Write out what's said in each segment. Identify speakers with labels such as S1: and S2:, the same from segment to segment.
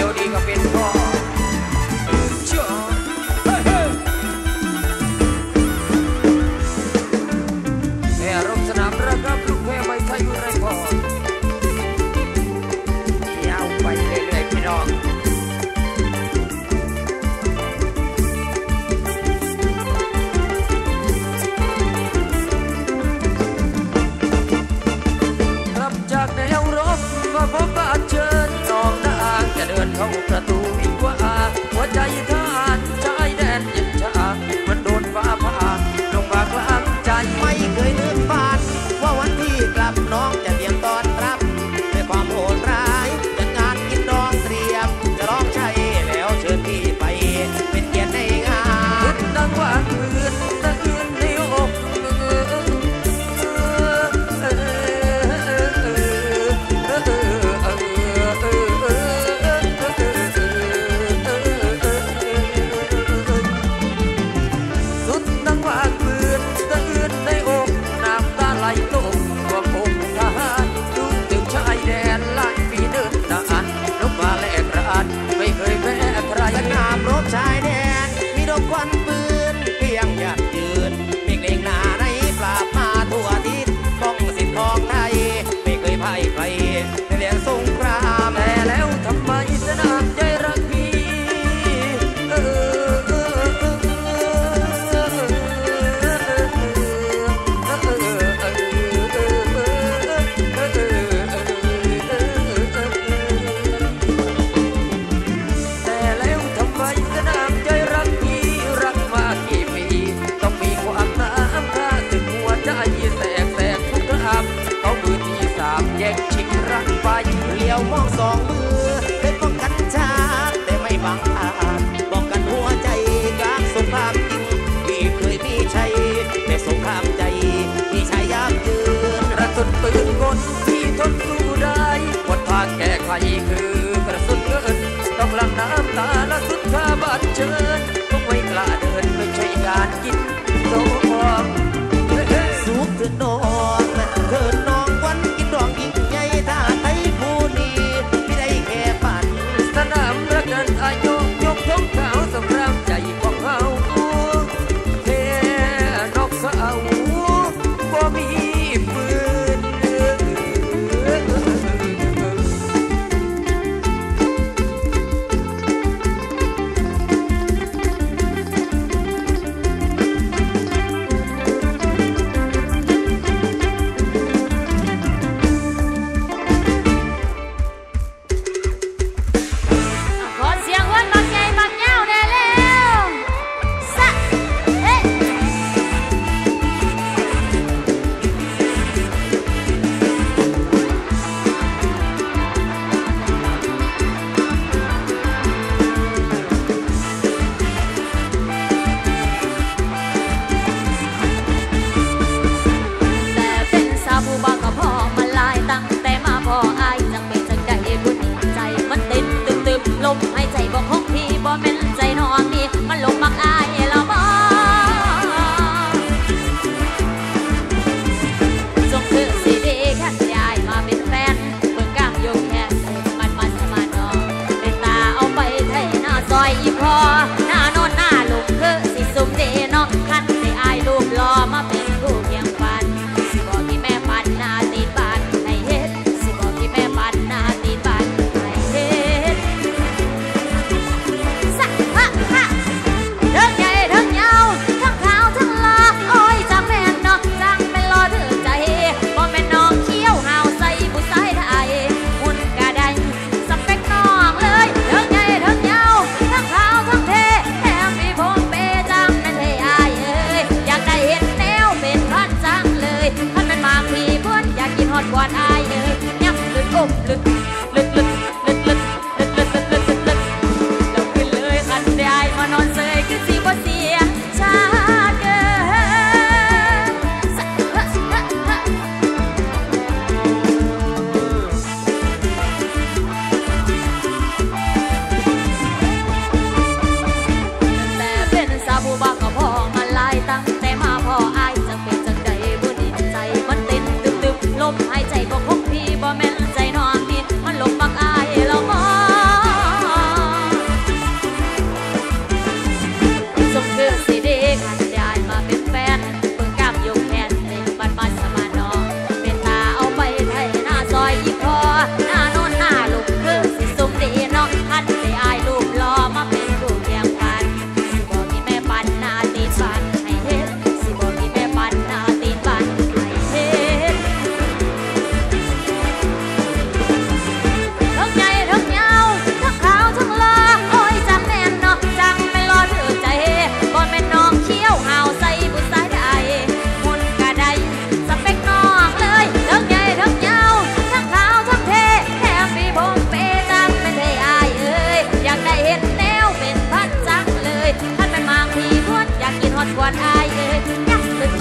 S1: 有你วดี เข้าประตูวิ่งกว่าาหัวใจเธอ
S2: อีกคือ กระ
S1: สุน
S2: เอื้อนต้องลังน้ำ
S1: ตาและ
S2: สุดท้าบาดเจ
S1: อ ใจ
S2: บอกของพี่
S1: บ่แม่
S2: นใจ
S1: น้องนี่มั
S2: นหลงมั
S1: กอา
S2: ย
S3: เรา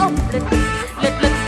S3: Let, let, let, let.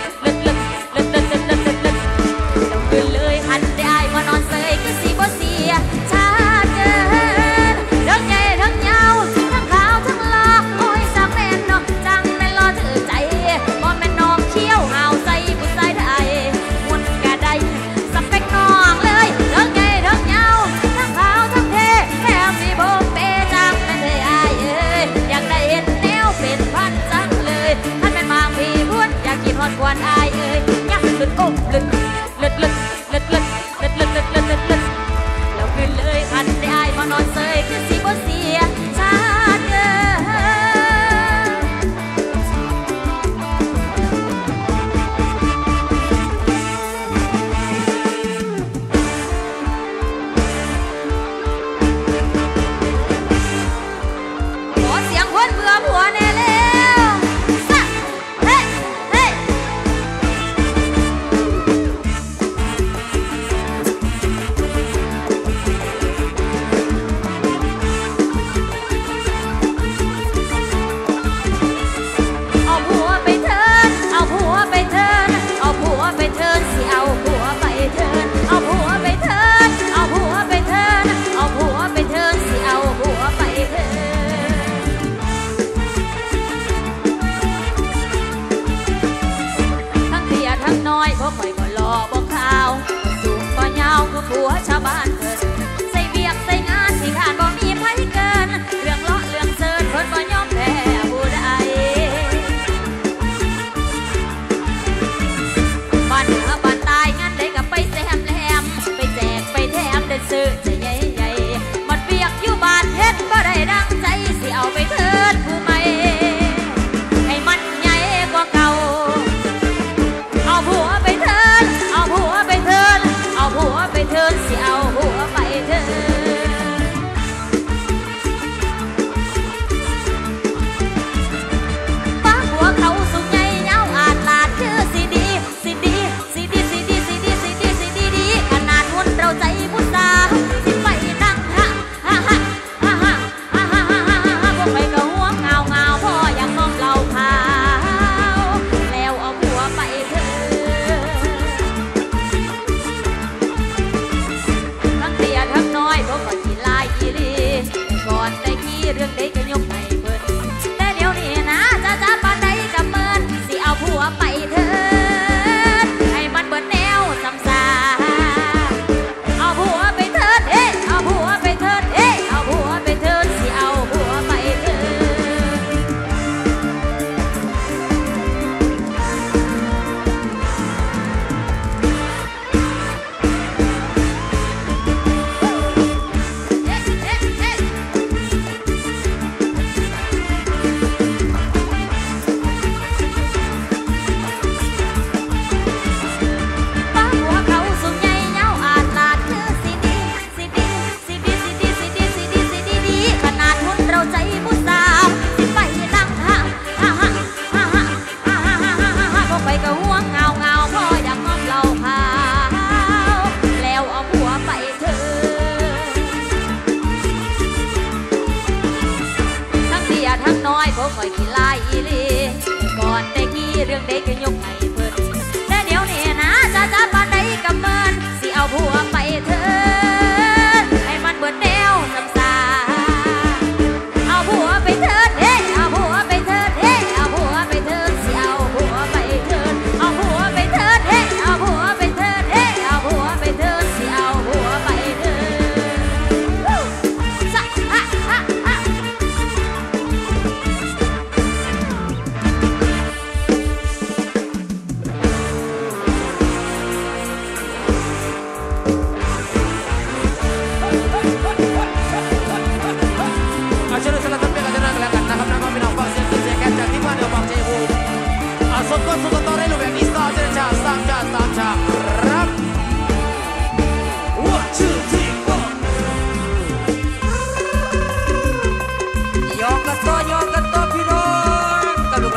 S3: nhục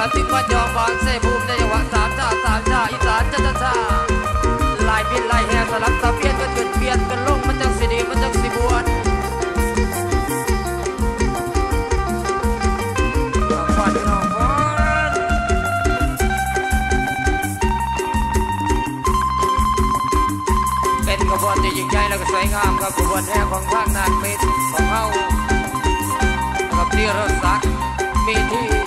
S3: าถึงวัดยองบางเซบูมใน
S2: ยวัสามชาสามชา
S1: อีสานจ้าจ้าลายพินลายแห่สลับสะเปียนกันเกิดเปียนกันลงมันจังสิดีมันจังสิบวนเป็นขบวนที่ยิ่งใหญ่แล้วก็สวยงามครับขบวนแห่ของภาคนาคเป็ของเฮากับที่รถสักมีที่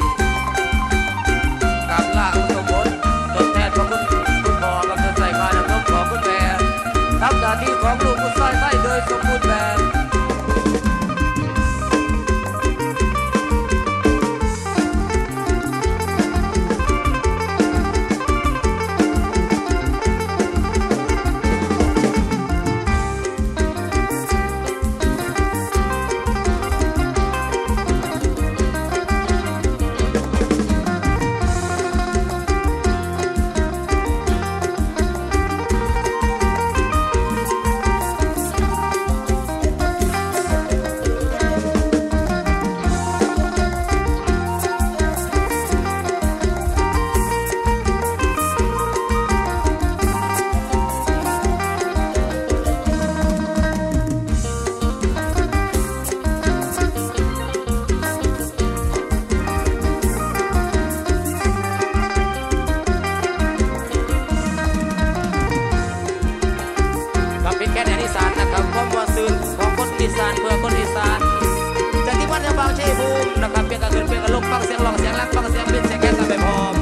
S2: bang chi phu nak kap ke ka kap ke lok pak siang lok siang lak siang bin siang ke sampai pom